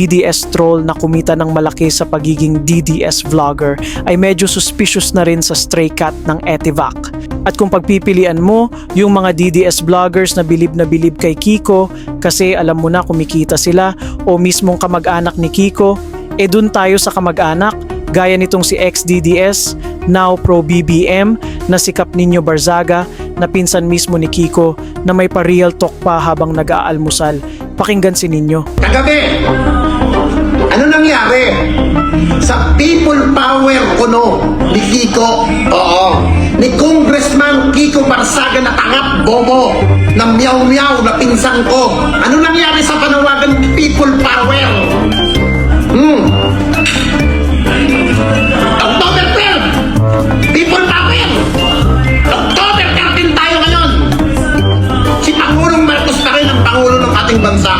DDS troll na kumita ng malaki sa pagiging DDS vlogger ay medyo suspicious na rin sa stray cat ng Etivac. At kung pagpipilian mo yung mga DDS vloggers na bilib na bilib kay Kiko kasi alam mo na kumikita sila o mismong kamag-anak ni Kiko, e dun tayo sa kamag-anak gaya nitong si ex-DDS, now pro BBM na si Cap Nino Barzaga na pinsan mismo ni Kiko na may pa-real talk pa habang nag-aalmusal. Pakinggan si Ninyo. Kagabi? sa people power kuno ni Kiko, oo, ni Congressman Kiko Barsaga na tangap bobo, na miyaw-miyaw na pinsan ko. Ano nangyari sa panawagan ni people power? Hmm. October 12, people power! October 13 tayo ngayon! Si Pangulong Marcos pa rin ang Pangulo ng ating bansa.